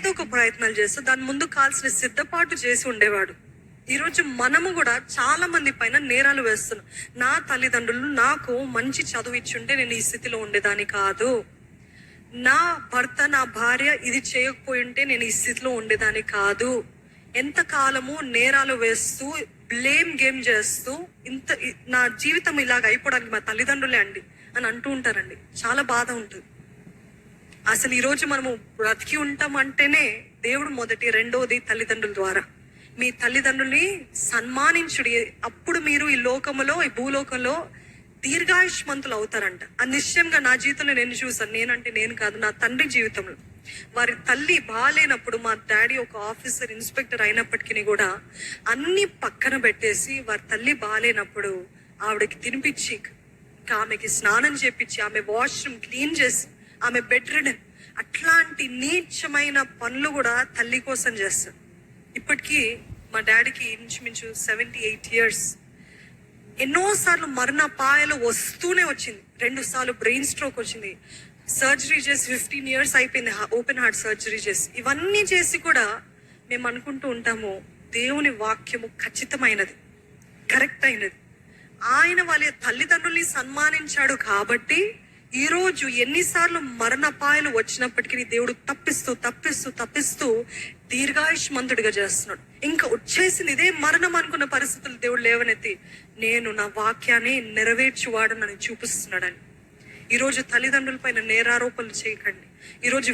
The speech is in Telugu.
ఏదో ఒక ప్రయత్నాలు చేస్తూ దాని ముందు కాల్సిన సిద్ధపాటు చేసి ఉండేవాడు. ఈరోజు మనము కూడా చాలా మంది పైన నేరాలు వేస్తున్నాం. నా తల్లిదండ్రులు నాకు మంచి చదువు ఇచ్చుంటే నేను ఈ స్థితిలో ఉండేదాన్ని కాదు. నా భర్త నా భార్య ఇది చేయకపోయి ఉంటే నేను ఈ స్థితిలో ఉండేదాన్ని కాదు. ఎంత కాలము నేరాలు వేస్తూ బ్లేమ్ గేమ్ చేస్తూ ఇంత నా జీవితం ఇలాగ అయిపోవడానికి మా తల్లిదండ్రులే అండి అని అంటూ ఉంటారండి. చాలా బాధ ఉంటుంది. అసలు ఈరోజు మనము బ్రతికి ఉంటాం అంటేనే దేవుడు మొదటి రెండోది తల్లిదండ్రుల ద్వారా. మీ తల్లిదండ్రుల్ని సన్మానించుడి. అప్పుడు మీరు ఈ లోకములో ఈ భూలోకంలో దీర్ఘాయుష్మంతులు అవుతారంట. ఆ నిశ్చయంగా నా జీవితంలో నేను చూసాను నేనంటే నేను కాదు నా తండ్రి జీవితంలో. వారి తల్లి బాగాలేనప్పుడు మా డాడీ ఒక ఆఫీసర్ ఇన్స్పెక్టర్ అయినప్పటికీ కూడా అన్ని పక్కన పెట్టేసి వారి తల్లి బాగాలేనప్పుడు ఆవిడకి తినిపించి ఆమెకి స్నానం చేపించి ఆమె వాష్రూమ్ క్లీన్ చేసి ఆమె బెడ్ రిడన్ అట్లాంటి నీచమైన పనులు కూడా తల్లి కోసం చేస్తారు ఇప్పటికీ మా డాడీకి ఇంచుమించు సెవెంటీ ఎయిట్ ఇయర్స్ ఎన్నోసార్లు మరణపాయలు వస్తూనే వచ్చింది. రెండు సార్లు బ్రెయిన్ స్ట్రోక్ వచ్చింది. సర్జరీ చేసి ఫిఫ్టీన్ ఇయర్స్ అయిపోయింది. ఓపెన్ హార్ట్ సర్జరీ చేసి. ఇవన్నీ చేసి కూడా మేము అనుకుంటూ ఉంటాము దేవుని వాక్యము ఖచ్చితమైనది కరెక్ట్ అయినది. ఆయన వాళ్ళ తల్లిదండ్రుల్ని సన్మానించాడు కాబట్టి ఈ రోజు ఎన్నిసార్లు మరణపాయలు వచ్చినప్పటికీ దేవుడు తప్పిస్తూ తప్పిస్తూ తప్పిస్తూ దీర్ఘాయుష్మంతుడిగా చేస్తున్నాడు. ఇంకా వచ్చేసింది ఇదే మరణం అనుకున్న పరిస్థితులు దేవుడు లేవనెత్తి నేను నా వాక్యాన్ని నెరవేర్చువాడని చూపిస్తున్నాడని. ఈ రోజు తల్లిదండ్రుల పైన నేరారోపణలు చేయకండి. ఈ రోజు